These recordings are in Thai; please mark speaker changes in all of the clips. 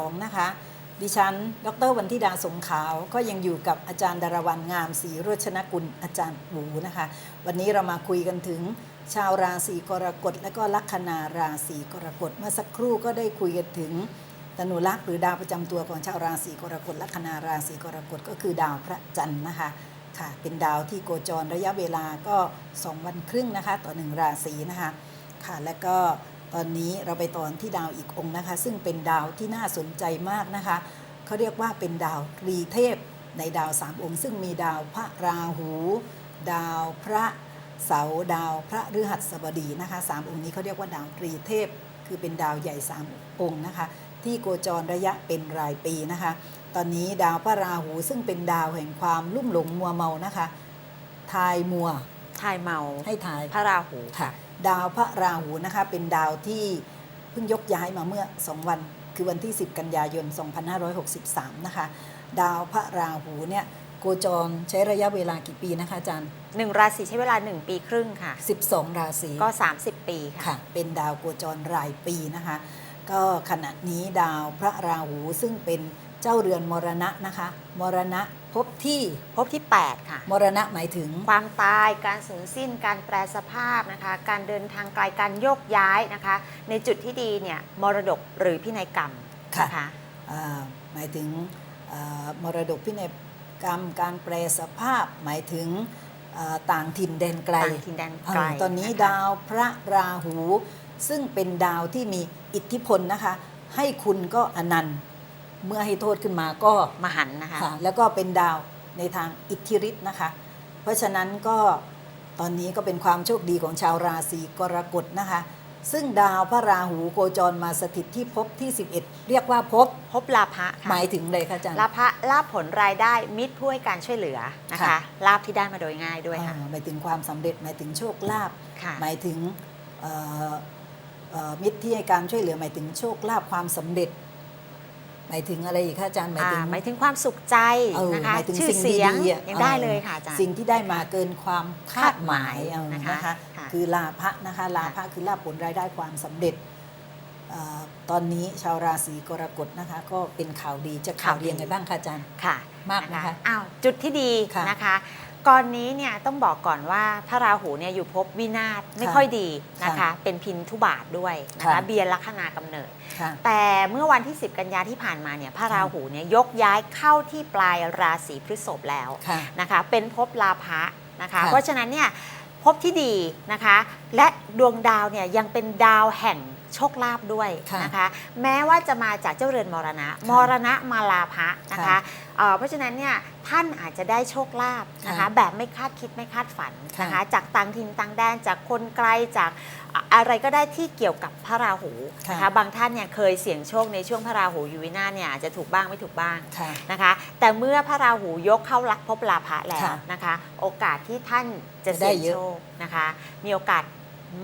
Speaker 1: 2นะคะ ดิฉัน ดรวันธิดาสงขาว ก็ยังอยู่กับอาจารย์ดารวันงามศรีโรชนกุลอาจารย์หูนะคะ วันนี้เรามาคุยกันถึงชาวราศีกรกฎและก็ลัคนาราศีกรกฎเมื่อสักครู่ก็ได้คุยกันถึงตนุลักษ์หรือดาวประจำตัวของชาวราศีกรกฎลัคนาราศีกรกฎก็คือดาวพระจันทร์นะคะค่ะเป็นดาวที่โคจรระยะเวลาก็ 2 วันครึ่งนะคะ ต่อหนึ่งราศีนะคะค่ะและก็ ตอนนี้เราไปตอนที่ดาวอีกองค์นะคะ ซึ่งเป็นดาวที่น่าสนใจมากนะคะเขาเรียกว่าเป็นดาวตรีเทพในดาวสามองค์ ซึ่งมีดาวพระราหู ดาวพระเสาร์ดาวพระฤหัสบดีนะคะสามองค์นี้เขาเรียกว่าดาวตรีเทพ คือเป็นดาวใหญ่สามองค์นะคะ ที่โคจรระยะเป็นรายปีนะคะ ตอนนี้ดาวพระราหูซึ่งเป็นดาวแห่งความลุ่มหลงมัวเมานะคะ ทายมัว
Speaker 2: ทายเมา
Speaker 1: ให้ทาย
Speaker 2: พระราหู
Speaker 1: ค่ะ ดาวพระราหูนะคะเป็นดาวที่เพิ่งยกย้ายมาเมื่อ 2 วัน คือวันที่ 10 กันยายน 2563 นะคะ ดาวพระราหูเนี่ยโคจรใช้ระยะเวลากี่ปีนะคะอาจารย์
Speaker 2: หนึ่งราศีใช้เวลา 1 ปีครึ่งค่ะ
Speaker 1: 12 ราศี
Speaker 2: ก็ 30 ปีค่ะ
Speaker 1: ค่ะ เป็นดาวโคจรรายปีนะคะ ก็ขณะนี้ดาวพระราหูซึ่งเป็นเจ้าเรือนมรณะนะคะ มรณะ พบที่
Speaker 2: พบที่ 8 ค่ะ
Speaker 1: มรณะหมายถึง
Speaker 2: ความตายการสูญสิ้นการแปรสภาพนะคะ การเดินทางไกลการโยกย้ายนะคะ ในจุดที่ดีเนี่ยมรดกหรือพินัยกรรม
Speaker 1: ค่ะ
Speaker 2: นะคะ
Speaker 1: อ่าหมายถึงอ่ามรดกพินัยกรรมการแปลสภาพหมายถึงอ่าต่างถิ่นแดนไกล
Speaker 2: ต่างถิ่นแดนไกล
Speaker 1: อ่าตอนนี้ะ
Speaker 2: คะ
Speaker 1: ดาวพระราหู ซึ่งเป็นดาวที่มีอิทธิพลนะคะ ให้คุณก็อนันต์ เมื่อให้โทษขึ้นมาก็
Speaker 2: มหันต์นะคะ
Speaker 1: ค่ะแล้วก็เป็นดาวในทางอิทธิฤทธิ์นะคะ เพราะฉะนั้นก็ตอนนี้ก็เป็นความโชคดีของชาวราศีกรกฎนะคะ ซึ่งดาวพระราหูโคจรมาสถิตที่ภพที่ 11 เรียกว่าภพ
Speaker 2: พบลาภะ
Speaker 1: ห
Speaker 2: ค่ะ
Speaker 1: มายถึงเลยค่ะอาจารย์
Speaker 2: ลาภะลาภผลรายได้มิตรผู้ให้การช่วยเหลือนะคะ
Speaker 1: ค่ะ
Speaker 2: ลาภที่ได้มาโดยง่ายด้วยค่ะ
Speaker 1: อ่าหมายถึงความสำเร็จหมายถึงโชคลาภ
Speaker 2: ค่ะ
Speaker 1: หมายถึงเอ่อเอ่อมิตรที่ให้การช่วยเหลือหมายถึงโชคลาภความสำเร็จ หมายถึงอะไรอีกคะอาจารย์หมายถึง
Speaker 2: อ่าหมายถึงความสุขใจ
Speaker 1: เออ
Speaker 2: นะคะ
Speaker 1: หมายถึง
Speaker 2: ชื่อ
Speaker 1: สิ่ง
Speaker 2: เสียง
Speaker 1: ดีๆอะ
Speaker 2: ยังได้
Speaker 1: ออ
Speaker 2: เลยค่ะอาจารย์
Speaker 1: สิ่งที่ได้มาเกินความคาดหมาย
Speaker 2: คาดหมาย
Speaker 1: เอา
Speaker 2: นะคะ
Speaker 1: นะคะ
Speaker 2: ค่ะ
Speaker 1: คือลาภะนะคะลาภะคือลาภผลรายได้ความสำเร็จเอ่อตอนนี้ชาวราศีกรกฎนะคะ ก็เป็นข่าวดีจะข่าวดียังไงบ้างคะอาจารย์
Speaker 2: ค่ะ
Speaker 1: มากนะคะ
Speaker 2: อ้าวจุดที่ดี
Speaker 1: ค่ะ
Speaker 2: นะคะ ก่อนนี้เนี่ยต้องบอกก่อนว่าพระราหูเนี่ยอยู่ภพวินาศไม่
Speaker 1: ค่ะ
Speaker 2: ค่อยดีนะคะ
Speaker 1: ค่ะ
Speaker 2: เป็นพินทุบาทด้วยนะ
Speaker 1: ค่ะ
Speaker 2: คะเบียนลัคนากำเนิด
Speaker 1: ค่ะ
Speaker 2: แต่เมื่อวันที่ 10 กันยาที่ผ่านมาเนี่ยพระราหูเนี่ยยกย้ายเข้าที่ปลายราศีพฤษภแล้ว
Speaker 1: ค่ะ
Speaker 2: นะคะ เป็นภพลาภะนะคะ
Speaker 1: ค่ะ
Speaker 2: เพราะฉะนั้นเนี่ยภพที่ดีนะคะ และดวงดาวเนี่ยยังเป็นดาวแห่ง โชคลาภด้วย
Speaker 1: ค่ะ
Speaker 2: นะคะ แม้ว่าจะมาจากเจ้าเรือนมรณะ มรณะมาลาภะนะคะ
Speaker 1: ค่ะ
Speaker 2: เอ่อเพราะฉะนั้นเนี่ยท่านอาจจะได้โชคลาภนะคะ
Speaker 1: ค่ะ
Speaker 2: แบบไม่คาดคิดไม่คาดฝัน
Speaker 1: ค่ะ
Speaker 2: นะคะจากต่างถิ่นต่างแดนจากคนไกลจากอะอะไรก็ได้ที่เกี่ยวกับพระราหูนะคะบางท่านเนี่ยเคยเสี่ยงโชคในช่วงพระราหูอยู่วินาศเนี่ยอาจจะถูกบ้างไม่ถูกบ้าง
Speaker 1: ค่ะ
Speaker 2: นะคะ แต่เมื่อพระราหูยกเข้าลักภพลาภะแล้ว
Speaker 1: ค่ะ
Speaker 2: นะคะ โอกาสที่ท่านจะ
Speaker 1: จะได้
Speaker 2: เสี่ยง
Speaker 1: เยอะ
Speaker 2: โชคนะคะ มีโอกาส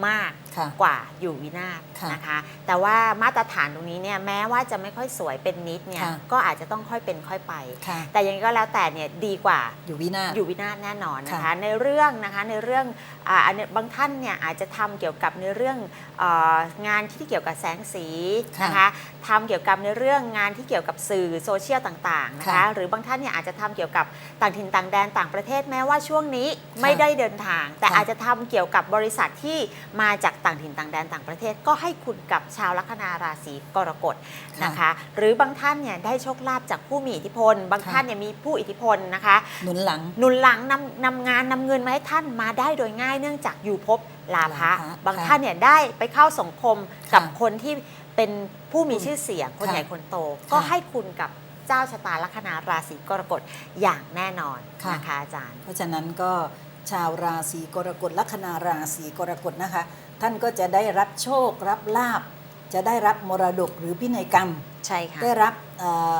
Speaker 2: มาก
Speaker 1: ค่ะ
Speaker 2: กว่าอยู่วินาศ
Speaker 1: ค่ะ
Speaker 2: นะคะ แต่ว่ามาตรฐานตรงนี้เนี่ยแม้ว่าจะไม่ค่อยสวยเป็นนิดเนี่ย
Speaker 1: ค่ะ
Speaker 2: ก็อาจจะต้องค่อยเป็นค่อยไป
Speaker 1: ค่ะ
Speaker 2: แต่ยังไงก็แล้วแต่เนี่ยดีกว่า
Speaker 1: อยู่วินาศ
Speaker 2: อยู่วินาศแน่นอนนะคะ
Speaker 1: ค่ะ
Speaker 2: ในเรื่องนะคะในเรื่องอ่าอันเนี้ยบางท่านเนี่ยอาจจะทำเกี่ยวกับในเรื่องเอองานที่เกี่ยวกับแสงสี
Speaker 1: ค่ะ
Speaker 2: นะคะทำเกี่ยวกับในเรื่องงานที่เกี่ยวกับสื่อโซเชียลต่างๆนะคะ
Speaker 1: ค่ะ
Speaker 2: หรือบางท่านเนี่ยอาจจะทำเกี่ยวกับต่างถิ่นต่างแดนต่างประเทศแม้ว่าช่วงนี้ไม่ได้เดินทาง แต่
Speaker 1: ค่ะ
Speaker 2: อาจจะทำเกี่ยวกับบริษัทที่มาจากต่างถิ่นต่างแดนต่างประเทศ ก็ให้คุณกับชาวลัคนาราศีกรกฎนะคะ หรือบางท่านเนี่ยได้โชคลาภจากผู้มีอิทธิพล บาง
Speaker 1: ค่ะ
Speaker 2: ท่านเนี่ยมีผู้อิทธิพลนะคะ
Speaker 1: หนุนหลัง
Speaker 2: หนุนหลังนำนำงานนำเงินมาให้ท่านมาได้โดยง่ายเนื่องจากอยู่ภพลาภะ
Speaker 1: ลาภะ
Speaker 2: บาง
Speaker 1: ค่ะ
Speaker 2: ท่านเนี่ยได้ไปเข้าสังคมกับ
Speaker 1: ค่ะ
Speaker 2: คนที่เป็นผู้มี
Speaker 1: คุณ
Speaker 2: ชื่อเสียงคน
Speaker 1: ค่ะ
Speaker 2: ใหญ่คนโต
Speaker 1: ค่ะ
Speaker 2: ก็ให้คุณกับเจ้าชะตาลัคนาราศีกรกฎอย่างแน่นอน
Speaker 1: ค่ะ
Speaker 2: นะคะอาจารย์
Speaker 1: เพราะฉะนั้นก็ ชาวราศีกรกฎลัคนาราศีกรกฎนะคะ ท่านก็จะได้รับโชครับลาบ จะได้รับมรดกหรือพินัยกรรม
Speaker 2: ใช่ค่ะ
Speaker 1: ได้รับเอ่อ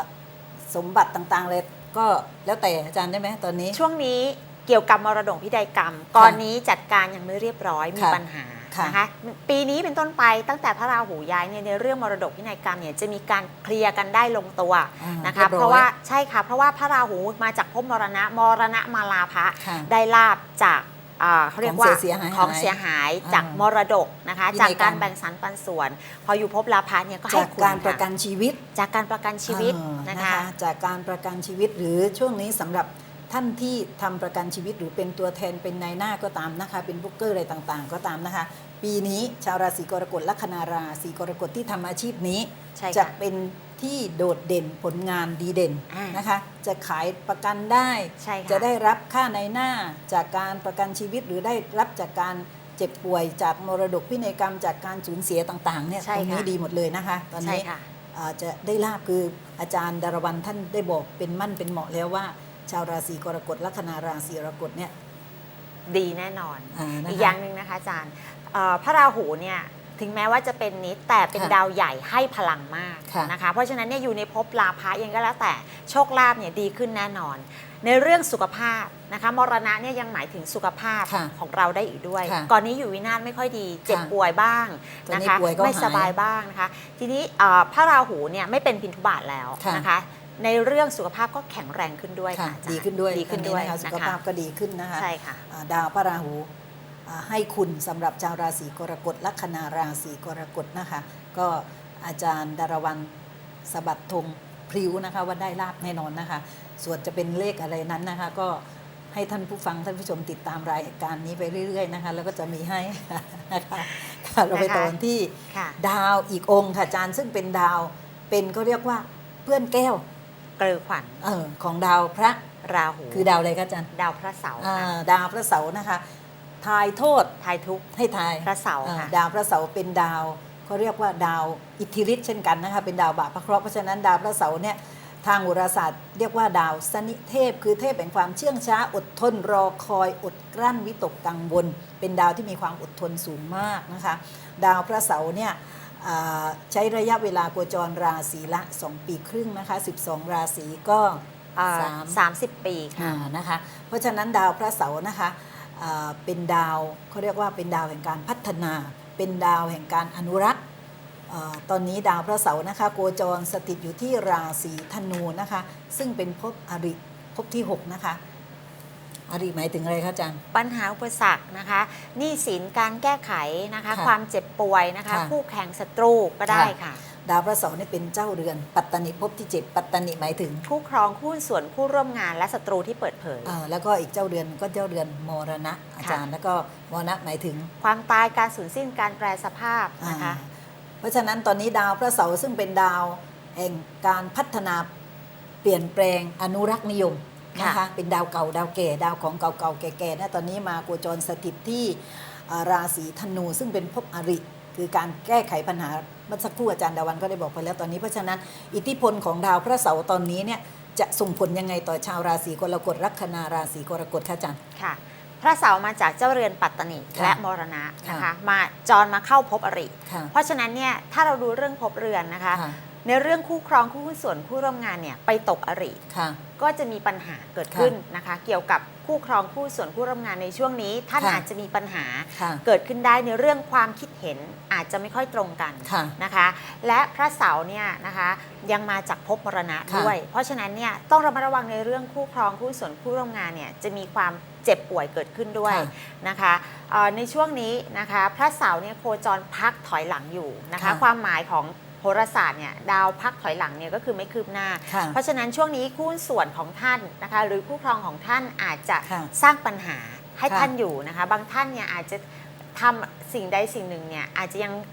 Speaker 1: สมบัติต่างๆเลยก็แล้วแต่อาจารย์ได้ไหมตอนนี้
Speaker 2: ช่วงนี้เกี่ยวกับมรดกพินัยกรรมก่อนนี้จัดการยังไม่เรียบร้อยมี
Speaker 1: ค่ะ
Speaker 2: ปัญหา
Speaker 1: ค่ะ
Speaker 2: นะคะปีนี้เป็นต้นไปตั้งแต่พระราหูย้ายเนี่ยในเรื่องมรดกพินัยกรรมเนี่ยจะมีการเคลียร์กันได้ลงตัว
Speaker 1: อ่า
Speaker 2: นะคะ
Speaker 1: เรียบร้อย
Speaker 2: เพราะว่าใช่ค่ะเพราะว่าพระราหูมาจากภพมรณะมรณะมาลาภะ
Speaker 1: ค่ะ
Speaker 2: ได้ลาบจากอ่าเขาเรียกว่า
Speaker 1: ของเสียหาย
Speaker 2: ของเสียหายจาก
Speaker 1: อ่ามม
Speaker 2: รดกนะคะ
Speaker 1: พินัยกรรม
Speaker 2: จากการแบ่งสรรปันส่วน พออยู่ภพลาภะเนี่ยก็ให้
Speaker 1: จาก
Speaker 2: คุณ
Speaker 1: การประ
Speaker 2: ค่
Speaker 1: กันชีวิต
Speaker 2: จากการประกันชีวิต
Speaker 1: เออ
Speaker 2: นะคะ
Speaker 1: จากการประกันชีวิตหรือช่วงนี้สำหรับ ท่านที่ทำประกันชีวิตหรือเป็นตัวแทนเป็นนายหน้าก็ตามนะคะ เป็นบุกเกอร์อะไรต่างๆ ก็ตามนะคะ ปีนี้ชาวราศีกรกฎลัคนาราศีกรกฎที่ทำอาชีพนี้
Speaker 2: ใช่ค่ะ
Speaker 1: จะเป็นที่โดดเด่นผลงานดีเด่น
Speaker 2: อ่าน
Speaker 1: นะคะ จะขายประกันได้
Speaker 2: ใช่ค่ะ
Speaker 1: จะได้รับค่าในหน้าจากการประกันชีวิตหรือได้รับจากการเจ็บป่วยจากมรดกพินัยกรรมจากการสูญเสียต่างๆเนี่ย
Speaker 2: ใช่
Speaker 1: ตรงนี้
Speaker 2: ค่ะ
Speaker 1: ดีหมดเลยนะคะ ตอน
Speaker 2: ใช่
Speaker 1: นี้
Speaker 2: ค่ะ
Speaker 1: อาจะได้ลาบคืออาจารย์ดารวันท่านได้บอกเป็นมั่นเป็นเหมาะแล้วว่า ชาวราศีกรกฎลัคนาราศีกรกฎเนี่ย
Speaker 2: ดีแน่นอน
Speaker 1: อ่านะคะ
Speaker 2: อีกอย่างหนึ่งนะคะอาจารย์เอ่อพระราหูเนี่ยถึงแม้ว่าจะเป็นนิดแต่เป็น
Speaker 1: ค่ะ
Speaker 2: ดาวใหญ่ให้พลังมาก
Speaker 1: ค่ะ
Speaker 2: นะคะเพราะฉะนั้นเนี่ยอยู่ในภพลาภะยังก็แล้วแต่โชคลาภเนี่ยดีขึ้นแน่นอน ในเรื่องสุขภาพนะคะมรณะเนี่ยยังหมายถึงสุขภาพ
Speaker 1: ค่ะ
Speaker 2: ของเราได้อีกด้วย
Speaker 1: ค่ะ
Speaker 2: ก่อนนี้อยู่วินาศไม่ค่อยดีเจ็บ
Speaker 1: ค่ะ
Speaker 2: ป่วยบ้าง
Speaker 1: ตอน
Speaker 2: นะ
Speaker 1: นี้
Speaker 2: คะ
Speaker 1: ป่วยก็
Speaker 2: ไม่
Speaker 1: หาย
Speaker 2: สบายบ้างนะคะ ทีนี้เอ่อพระราหูเนี่ยไม่เป็นพินทุบาทแล้ว
Speaker 1: ค่ะ
Speaker 2: นะคะ ในเรื่องสุขภาพก็แข็งแรงขึ้นด้วย
Speaker 1: ค่ะ
Speaker 2: ค่ะอาจาร
Speaker 1: ดีขึ้นด้วย
Speaker 2: ดีขึ้นด้วย
Speaker 1: ตอนะคะสุขภาพก็ดีขึ้นนะคะ
Speaker 2: ใช่ค่ะ
Speaker 1: อ่าดาวพระราหูอ่าให้คุณสำหรับชาวราศีกรกฎลัคนาราศีกรกฎนะคะ ก็อาจารย์ดารวันสะบัดธงพริ้วนะคะว่าได้ลาบแน่นอนนะคะ ส่วนจะเป็นเลขอะไรนั้นนะคะ ก็ให้ท่านผู้ฟังท่านผู้ชมติดตามรายการนี้ไปเรื่อย ๆนะคะ แล้วก็จะมีให้นะคะค่ะเราไปต่อกันที่
Speaker 2: ค่ะ
Speaker 1: ดาวอีกองค์ค่ะอาจารย์ซึ่งเป็นดาวเป็นก็เรียกว่าเพื่อนแก้ว
Speaker 2: เกลือขวัญ
Speaker 1: เออของดาวพระ
Speaker 2: ราหู
Speaker 1: คือดาวอะไรคะอาจารย์
Speaker 2: ดาวพระเสาร์
Speaker 1: อ่า
Speaker 2: ค่ะ
Speaker 1: ดาวพระเสาร์นะคะทายโทษ
Speaker 2: ทายทุกข์
Speaker 1: ให้ทาย
Speaker 2: พระเสาร์
Speaker 1: อ่า
Speaker 2: ค่ะ
Speaker 1: ดาวพระเสาร์เป็นดาวเขาเรียกว่าดาวอิทธิฤทธิ์เช่นกันนะคะเป็นดาวบาปพระเคราะห์เพราะฉะนั้นดาวพระเสาร์เนี่ยทางโหราศาสตร์เรียกว่าดาวสนิเทพ คือเทพแห่งความเชื่องช้า อดทนรอคอยอดกลั้นวิตกกังวล เป็นดาวที่มีความอดทนสูงมากนะคะ ดาวพระเสาร์เนี่ยอ่า ใช้ระยะเวลาโคจรราศีละ 2 ปีครึ่งนะคะ 12 ราศีก็
Speaker 2: อ่า
Speaker 1: สาม
Speaker 2: สามสิบปีค่ะ
Speaker 1: อ่านะคะ เพราะฉะนั้นดาวพระเสาร์นะคะอ่าเป็นดาวเขาเรียกว่าเป็นดาวแห่งการพัฒนา เป็นดาวแห่งการอนุรักษ์อาตอนนี้ดาวพระเสาร์นะคะโคจรสถิตอยู่ที่ราศีธนูนะคะ ซึ่งเป็นภพอริภพที่ 6 นะคะ อริหมายถึงอะไรคะอาจารย์
Speaker 2: ปัญหาอุปสรรคนะคะหนี้สินการแก้ไขนะคะ
Speaker 1: ค่ะ
Speaker 2: ความเจ็บป่วยนะคะ
Speaker 1: ค่ะ
Speaker 2: คู่แข่งศัตรูก็ได้ค่ะ
Speaker 1: ดาวพระเสาร์เนี่ยเป็นเจ้าเรือน ปัตตนิภพที่7ปัตตนิหมายถึง
Speaker 2: คู่ครองคู่ส่วนคู่ร่วมงานและศัตรูที่เปิดเผย
Speaker 1: อ่าแล้วก็อีกเจ้าเรือนก็เจ้าเรือนมรณะอาจารย์ แล้วก็มรณะหมายถึง
Speaker 2: ความตายการสูญสิ้นการแปรสภาพนะคะ
Speaker 1: อ่าเพราะฉะนั้นตอนนี้ดาวพระเสาร์ซึ่งเป็นดาวแห่งการพัฒนาเปลี่ยนแปลงอนุรักษ์นิยม นะคะ
Speaker 2: ค่ะ
Speaker 1: เป็นดาวเก่าดาวแก่ ดาวของเก่าๆแก่ๆนะตอนนี้มาโคจรสถิตที่อ่าราศีธนูซึ่งเป็นภพอริคือการแก้ไขปัญหาเมื่อสักครู่อาจารย์ดาวันก็ได้บอกไปแล้วตอนนี้เพราะฉะนั้นอิทธิพลของดาวพระเสาร์ตอนนี้เนี่ยจะส่งผลยังไงต่อชาวราศีกรกฎลัคนาราศีกรกฎคะอาจารย์
Speaker 2: ค่ะ พระเสาร์มาจากเจ้าเรือนปัตตนิ
Speaker 1: ค่ะ
Speaker 2: และมรณะนะคะ
Speaker 1: ค่ะ
Speaker 2: มาจรมาเข้าภพอริ
Speaker 1: ค่ะ
Speaker 2: เพราะฉะนั้นเนี่ยถ้าเราดูเรื่องภพเรือนนะคะ
Speaker 1: ค่ะ
Speaker 2: ในเรื่องคู่ครองคู่หุ้นส่วนคู่ร่วมงานเนี่ยไปตกอริ
Speaker 1: ค่ะ
Speaker 2: ก็จะมีปัญหาเกิดขึ้นนะคะ เกี่ยวกับคู่ครองคู่ส่วนคู่ร่วมงานในช่วงนี้ท่าน
Speaker 1: ค่ะ
Speaker 2: อาจจะมีปัญหา
Speaker 1: ค่ะ
Speaker 2: เกิดขึ้นได้ในเรื่องความคิดเห็นอาจจะไม่ค่อยตรงกัน
Speaker 1: ค่ะ
Speaker 2: นะคะ และพระเสาร์เนี่ยนะคะยังมาจากภพมรณะ
Speaker 1: ค่ะ
Speaker 2: ด้วย เพราะฉะนั้นเนี่ยต้องระมัดระวังในเรื่องคู่ครองคู่ส่วนคู่ร่วมงานเนี่ยจะมีความเจ็บป่วยเกิดขึ้นด้วย
Speaker 1: ค่ะ
Speaker 2: นะคะเอ่อในช่วงนี้นะคะพระเสาร์เนี่ยโคจรพักถอยหลังอยู่นะคะ
Speaker 1: ค่ะ
Speaker 2: ความหมายของโหราศาสตร์เนี่ยดาวพักถอยหลังเนี่ยก็คือไม่คืบหน้า
Speaker 1: ค่ะ
Speaker 2: เพราะฉะนั้นช่วงนี้คู่ส่วนของท่านนะคะ หรือคู่ครองของท่านอาจจะ
Speaker 1: ค่ะ
Speaker 2: สร้างปัญหาให้
Speaker 1: ค่ะ
Speaker 2: ท่านอยู่นะคะ บางท่านเนี่ยอาจจะทำสิ่งใดสิ่งหนึ่งเนี่ยอาจจะยังเอ่อ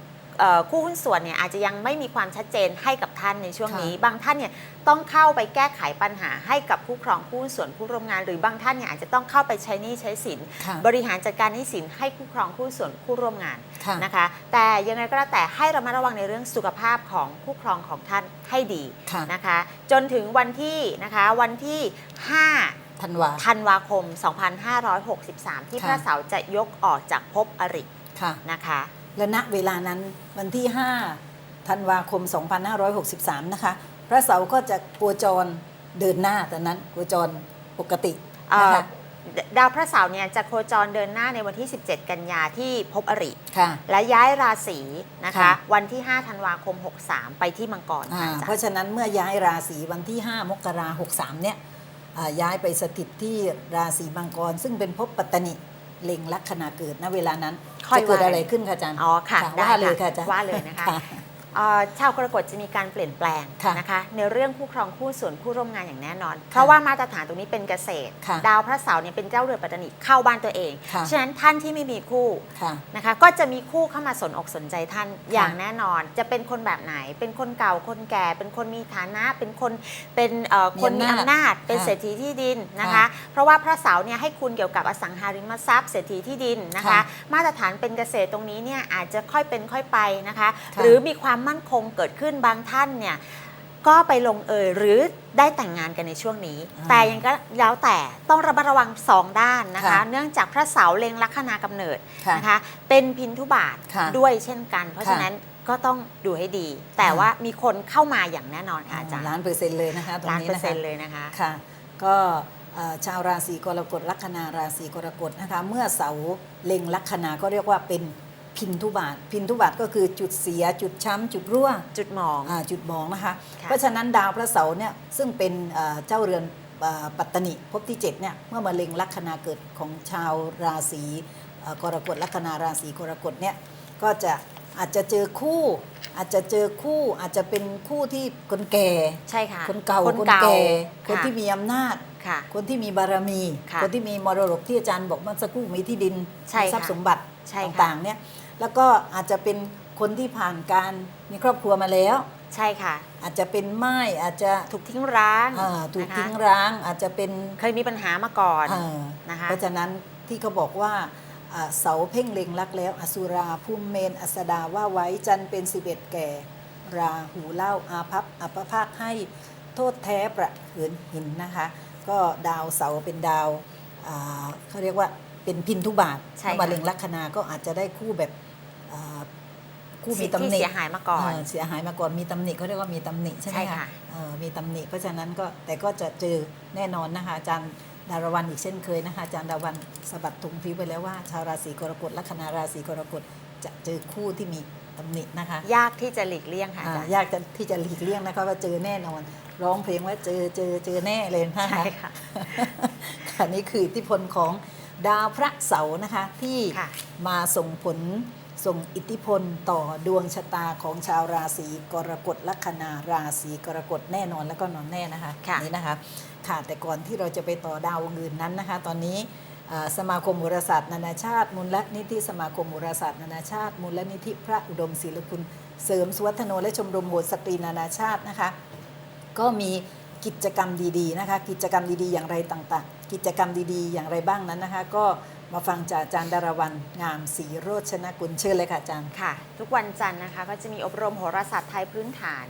Speaker 2: คู่หุ้นส่วนเนี่ยอาจจะยังไม่มีความชัดเจนให้กับท่านในช่วงนี้ บางท่านเนี่ยต้องเข้าไปแก้ไขปัญหาให้กับผู้ครองคู่หุ้นส่วนผู้ร่วมงาน หรือบางท่านเนี่ยอาจจะต้องเข้าไปใช้หนี้ใช้สิน
Speaker 1: ค่ะ
Speaker 2: บริหารจัดการหนี้สินให้คู่ครองคู่ส่วนผู้ร่วมงาน
Speaker 1: ค่ะ
Speaker 2: นะคะ แต่ยังไงก็แล้วแต่ให้ระมัดระวังในเรื่องสุขภาพของคู่ครองของท่านให้ดี
Speaker 1: ค่ะ
Speaker 2: นะคะ จนถึงวันที่นะคะวันที่ 5
Speaker 1: ธันวา
Speaker 2: ธันวาคม 2563 ที่
Speaker 1: ค่ะ
Speaker 2: พระเสาร์จะยกออกจากภพอริ
Speaker 1: ค่ะ
Speaker 2: นะคะ
Speaker 1: และณเวลานั้นวันที่ 5 ธันวาคม 2563 นะคะ พระเสาร์ก็จะโคจรเดินหน้าแต่นั้นโคจรปกติ
Speaker 2: เอ่
Speaker 1: นะ
Speaker 2: อ
Speaker 1: คะ
Speaker 2: ดาวพระเสาร์เนี่ยจะโคจรเดินหน้าในวันที่ 17 กันยาที่ภพอริ
Speaker 1: ค่ะ
Speaker 2: และย้ายราศีนะคะ
Speaker 1: ค่ะ
Speaker 2: วันที่ 5 ธันวาคม 63 ไปที่มังกร
Speaker 1: อ่า
Speaker 2: ค่ะอาจาร
Speaker 1: เพราะ
Speaker 2: ย์
Speaker 1: ฉะนั้นเมื่อย้ายราศีวันที่ 5 มกราคม63เนี่ยอ่าย้ายไปสถิตที่ราศีมังกร ซึ่งเป็นภพปัตตนิ เล็งลัคนาเกิดณเวลานั้น
Speaker 2: ค่อย
Speaker 1: จะเกิด
Speaker 2: ว่า
Speaker 1: อะไรขึ้นคะอาจารย์
Speaker 2: อ๋อค่ะได้
Speaker 1: ว่าเลยค่ะอาจารย์
Speaker 2: ว่าเลยนะคะเอ่อ ชาวกรกฎจะมีการเปลี่ยนแปลง
Speaker 1: ค่ะ
Speaker 2: นะคะในเรื่องคู่ครองคู่ส่วนคู่ร่วมงานอย่างแน่นอน เพราะว่ามาตรฐานตรงนี้เป็นเกษตร
Speaker 1: ค่ะ
Speaker 2: ดาวพระเสาร์เนี่ยเป็นเจ้าเรือนปัตตานีเข้าบ้านตัวเอง
Speaker 1: ค่ะ
Speaker 2: ฉะนั้นท่านที่ไม่มีคู่
Speaker 1: ค่ะ
Speaker 2: นะคะก็จะมีคู่เข้ามาสนอกสนใจท่านอย่างแน่นอน จะเป็นคนแบบไหน เป็นคนเก่าคนแก่ เป็นคนมีฐานะ เป็นคนเป็นเอ่อ
Speaker 1: มี
Speaker 2: คนมี
Speaker 1: อำนาจ
Speaker 2: อำนาจเป็น
Speaker 1: ค่ะ
Speaker 2: เศรษฐีที่ดินนะคะ
Speaker 1: ค่ะ
Speaker 2: เพราะว่าพระเสาร์เนี่ยให้คุณเกี่ยวกับอสังหาริมทรัพย์เศรษฐีที่ดินนะคะ
Speaker 1: ค่ะ
Speaker 2: มาตรฐานเป็นเกษตรตรงนี้เนี่ยอาจจะค่อยเป็นค่อยไปนะคะ
Speaker 1: ค่ะ
Speaker 2: หรือมีความมั่นคงเกิดขึ้นบางท่านเนี่ยก็ไปลงเอยหรือได้แต่งงานกันในช่วงนี้
Speaker 1: อ่า
Speaker 2: แต่ยังก็แล้วแต่ต้องระมัดระวังสองด้านนะคะ
Speaker 1: ค่ะ
Speaker 2: เนื่องจากพระเสาร์เล็งลัคนากำเนิด
Speaker 1: ค่ะ
Speaker 2: นะคะ เป็นพินทุบาท
Speaker 1: ค่ะ
Speaker 2: ด้วยเช่นกัน เพราะ
Speaker 1: ค่ะ
Speaker 2: ฉะนั้นก็ต้องดูให้ดี แต่
Speaker 1: ค่ะ
Speaker 2: ว่ามีคนเข้ามาอย่างแน่นอนค่ะอาจารย์
Speaker 1: ล้านเปอร์เซ็นต์เลยนะคะตรง
Speaker 2: ล้าน
Speaker 1: นี้
Speaker 2: เปอ
Speaker 1: นะ
Speaker 2: ร์เซ็
Speaker 1: คะ
Speaker 2: นต์เลยนะคะ
Speaker 1: ค่ะก็เอ่อชาวราศีกรกฎลัคนาราศีกรกฎนะคะ เมื่อเสาเล็งลัคนาก็เรียกว่าเป็น พินทุบาทพินทุบาทก็คือจุดเสียจุดช้ำจุดรั่ว
Speaker 2: จุดหมอง
Speaker 1: อ่าจุดมองนะคะ
Speaker 2: ค่ะ
Speaker 1: เพราะฉะนั้นดาวพระเสาร์เนี่ยซึ่งเป็นเอ่อเจ้าเรือนเอ่อปัตตนิภพที่7เนี่ยเมื่อมาเล็งลัคนาเกิดของชาวราศีเอ่อกรกฎลัคนาราศีกรกฎเนี่ยก็จะอาจจะเจอคู่ อาจจะเจอคู่อาจจะเป็นคู่ที่คนแก่
Speaker 2: ใช่ค่ะ
Speaker 1: คนเก่า
Speaker 2: คน
Speaker 1: คน
Speaker 2: เก่า
Speaker 1: แก่คน
Speaker 2: ค่ะ
Speaker 1: ที่มีอำนาจ
Speaker 2: ค่ะ
Speaker 1: คนที่มีบารมี
Speaker 2: ค่ะ
Speaker 1: คนที่มีมรดกที่อาจารย์บอกเมื่อสักครู่มีที่ดิน
Speaker 2: ใช่
Speaker 1: มีทรัพย์
Speaker 2: ค่ะ
Speaker 1: สมบัติ
Speaker 2: ใช่ค่ะ
Speaker 1: ต่างๆเนี่ย แล้วก็อาจจะเป็นคนที่ผ่านการมีครอบครัวมาแล้ว
Speaker 2: ใช่ค่ะ
Speaker 1: อาจจะเป็นไม้อาจจะ
Speaker 2: ถูกทิ้งร้าง
Speaker 1: อ่าถูก
Speaker 2: นะคะ
Speaker 1: ทิ้งร้างอาจจะเป็น
Speaker 2: เคยมีปัญหามาก่อน
Speaker 1: เอ่อ
Speaker 2: นะคะ
Speaker 1: เพราะฉะนั้นที่เขาบอกว่าอ่าเสาเพ่งเล็งรักแล้ว อสุราภูมิเมนอัสดาว่าไว้จันทร์เป็นสิบเอ็ดแก่ ราหูเล่าอาภัพอัปภาคให้โทษแท้ประเหินหินนะคะ ก็ดาวเสาเป็นดาวอ่าเขาเรียกว่า เป็นพินทุบาท
Speaker 2: ใช่
Speaker 1: ถ้ามา
Speaker 2: ค่ะ
Speaker 1: เล็งลัคนาก็อาจจะได้คู่แบบอ่าคู่มี
Speaker 2: สิ่ง
Speaker 1: ตำ
Speaker 2: ที่
Speaker 1: หนิ
Speaker 2: เสียหายมาก่อน
Speaker 1: เเสียหายมาก่อนมีตำหนิเขาเรียกว่ามีตำหนิใช่ไหม
Speaker 2: ใช่
Speaker 1: คะ
Speaker 2: ค่ะ
Speaker 1: เอ่อมีตำหนิ เพราะฉะนั้นก็แต่ก็จะเจอแน่นอนนะคะอาจารย์ดารวันอีกเช่นเคยนะคะอาจารย์ดารวันสะบัดถุงพริ้วไปแล้วว่า ชาวราศีกรกฎลัคนาราศีกรกฎจะเจอคู่ที่มีตำหนินะคะ
Speaker 2: ยากที่จะหลีกเลี่ยงค่ะอา
Speaker 1: อ่า
Speaker 2: จารย์
Speaker 1: ยากจะที่จะหลีกเลี่ยงนะคะว่าเจอแน่นอน ร้องเพลงว่าเจอเจอเจอแน่เลยนะคะ
Speaker 2: ใช่ค่ะ
Speaker 1: ค่ะนี่คืออิทธิพลของ ดาวพระเสาร์นะคะที่
Speaker 2: ค่ะ
Speaker 1: มาส่งผลส่งอิทธิพลต่อดวงชะตาของชาวราศีกรกฎลัคนาราศีกรกฎแน่นอนแล้วก็นอนแน่นะคะ
Speaker 2: ค่ะ
Speaker 1: นี่นะคะค่ะแต่ก่อนที่เราจะไปต่อดาวอื่นนั้นนะคะ ตอนนี้เอ่อสมาคมโหราศาสตร์นานาชาติ มูลนิธิสมาคมโหราศาสตร์นานาชาติ มูลนิธิพระอุดมศิลคุณ เสริมสวัฒโนและชมรมโหราสตรีนานาชาตินะคะ ก็มี กิจกรรมดีๆนะคะ กิจกรรมดีๆอย่างไรต่างๆ กิจกรรมดีๆอย่างไรบ้างนั้นนะคะ ก็มาฟังจากอาจารย์ดารวันงามศรีโรชนกุลเชิญเลยค่ะอาจารย์
Speaker 2: ค่ะ ทุกวันจันทร์นะคะ ก็จะมีอบรมโหราศาสตร์ไทยพื้นฐาน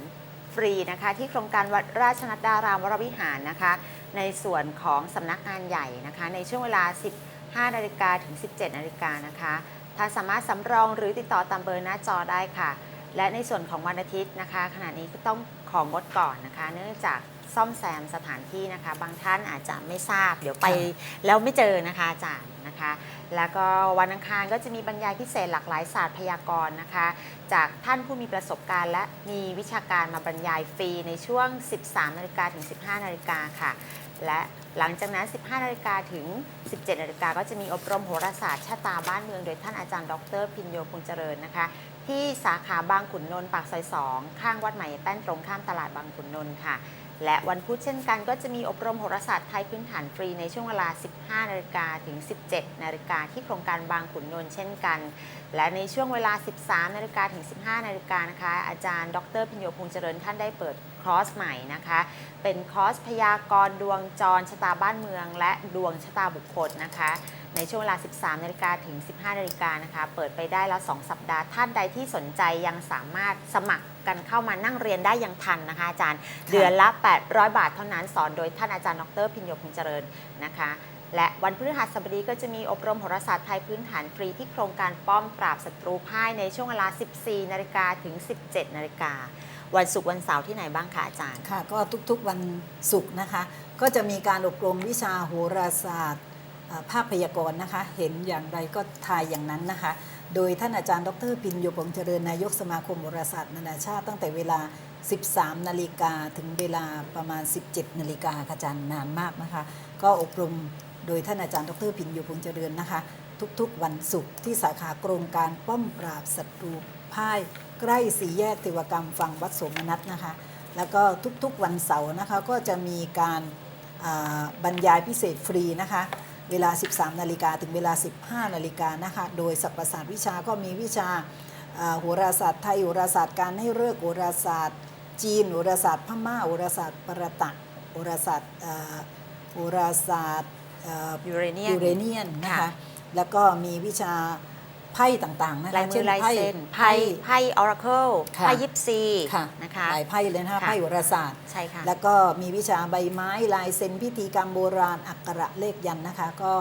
Speaker 2: ฟรีนะคะ ที่โครงการวัดราชนัดดารามวรวิหารนะคะ ในส่วนของสำนักงานใหญ่นะคะ ในช่วงเวลา 15นาฬิกาถึง 17นาฬิกานะคะถ้าสามารถสำรองหรือติดต่อตามเบอร์หน้าจอได้ค่ะ และในส่วนของวันอาทิตย์นะคะ ขณะนี้ก็ต้องของงดก่อนนะคะ เนื่องจาก ซ่อมแซมสถานที่นะคะ บางท่านอาจจะไม่ทราบ เดี๋ยวไป
Speaker 1: ค่ะ
Speaker 2: แล้วไม่เจอนะคะอาจารย์นะคะ แล้วก็วันอังคารก็จะมีบรรยายพิเศษหลากหลายศาสตร์พยากรณ์นะคะ จากท่านผู้มีประสบการณ์ และมีวิชาการมาบรรยายฟรีในช่วง 13นาฬิกาถึง 15นาฬิกาค่ะ และหลังจากนั้น 15 นาฬิกาถึง 17 นาฬิกาก็จะมีอบรมโหราศาสตร์ชะตาบ้านเมือง โดยท่านอาจารย์ดรพินโยพงษ์เจริญนะคะ ที่สาขาบางขุนนนท์ปากซอย 2 ข้างวัดใหม่แป้นตรงข้ามตลาดบางขุนนนท์ค่ะ และวันพุธเช่นกันก็จะมีอบรมโหราศาสตร์ไทยพื้นฐานฟรีในช่วงเวลา 15 นาฬิกาถึง 17 นาฬิกาที่โครงการบางขุนนนท์เช่นกัน และในช่วงเวลา 13 นาฬิกาถึง 15 นาฬิกานะคะ อาจารย์ ดรพิญโยพงษ์เจริญท่านได้เปิดคอร์สใหม่นะคะ เป็นคอร์สพยากรณ์ดวงจรชะตาบ้านเมือง และดวงชะตาบุคคลนะคะ ในช่วงเวลา 13นาฬิกาถึง 15นาฬิกานะคะ เปิดไปได้แล้ว 2 สัปดาห์ ท่านใดที่สนใจยังสามารถสมัครกันเข้ามานั่งเรียนได้ยังทันนะคะอาจารย์ เดือนละ 800 บาทเท่านั้นสอนโดยท่านอาจารย์ดรพิญโยพงษ์เจริญนะคะและวันพฤหัสบดีก็จะมีอบรมโหราศาสตร์ไทยพื้นฐานฟรีที่โครงการป้อมปราบศัตรูพ่ายในช่วงเวลา 14 นาฬิกาถึง 17 นาฬิกา วันศุกร์วันเสาร์ที่ไหนบ้างคะอาจารย์
Speaker 1: ค่ะ ก็ทุกๆวันศุกร์นะคะ ก็จะมีการอบรมวิชาโหราศาสตร์เอ่อ ภาพพยากรณ์นะคะ เห็นอย่างไรก็ทายอย่างนั้นนะคะ โดยท่านอาจารย์ดรพินโยพงษ์เจริญนายกสมาคมโหราศาสตร์นานาชาติตั้งแต่เวลา 13 นาฬิกาถึงเวลาประมาณ 17 นาฬิกาอาจารย์นานมากนะคะ ก็อบรมโดยท่านอาจารย์ดรพินโยพงษ์เจริญนะคะ ทุกๆ วันศุกร์ที่สาขาโครงการป้อมปราบศัตรูพ่ายใกล้สีแยกเทวกรรมฝั่งวัดสมนัสนะคะ แล้วก็ทุกๆวันเสาร์นะคะก็จะมีการบรรยายพิเศษฟรีนะคะ เวลา 13 นาฬิกาถึงเวลา 15 นาฬิกานะคะ โดยสรรพศาสตร์วิชาก็มีวิชาอ่าโหราศาสตร์ไทยโหราศาสตร์การให้เลิกษ์โหราศาสตร์ จีนโหราศาสตร์พม่าโหราศาสตร์ประตะโหราศาสตร์อ่าโหราศาสตร์อ่า
Speaker 2: ยูเรเนียน
Speaker 1: ยูเรเนียนนะคะ
Speaker 2: ค่ะ
Speaker 1: แล้วก็มีวิชา ไพ่ต่างๆนะคะ
Speaker 2: ลายมือ
Speaker 1: ช่น
Speaker 2: ลาย
Speaker 1: ไพ่
Speaker 2: เส้นไพ่ไพ่ออราเคิล
Speaker 1: ค่ะ
Speaker 2: ไพ่ยิปซี
Speaker 1: ค่ะ
Speaker 2: นะคะ
Speaker 1: หลายไพ่เลยนะคะ
Speaker 2: ค่ะ
Speaker 1: ไพ่โหราศาสตร์
Speaker 2: ใช่ค่ะ
Speaker 1: แล้วก็มีวิชาใบไม้ลายเซ็นพิธีกรรมโบราณอักขระเลขยันต์นะคะ ก็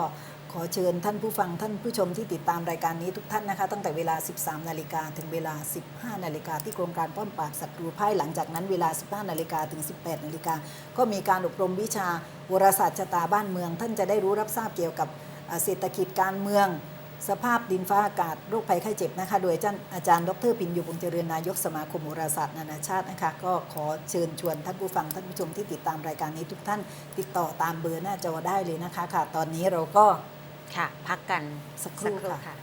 Speaker 1: ขอเชิญท่านผู้ฟังท่านผู้ชมที่ติดตามรายการนี้ทุกท่านนะคะ ตั้งแต่เวลา 13 นาฬิกาถึงเวลา 15 นาฬิกาที่โครงการป้อมปราบศัตรูพ่ายหลังจากนั้นเวลา 15 นาฬิกาถึง 18 นาฬิกาก็มีการอบรมวิชาโหราศาสตร์ชะตาบ้านเมือง ท่านจะได้รู้รับทราบเกี่ยวกับอ่าเศรษฐกิจการเมือง สภาพดินฟ้าอากาศโรคภัยไข้เจ็บนะคะ โดยอาจารย์อาจารย์ดร ปินยูพงษ์เจริญนายกสมาคมโหราศาสตร์นานาชาตินะคะ ก็ขอเชิญชวนท่านผู้ฟังท่านผู้ชมที่ติดตามรายการนี้ทุกท่านติดต่อตามเบอร์หน้าจอได้เลยนะคะค่ะ ตอนนี้เราก็
Speaker 2: ค่ะ พักกัน
Speaker 1: สักครู่
Speaker 2: สักครู่
Speaker 1: ค่ะ
Speaker 2: ค่ะ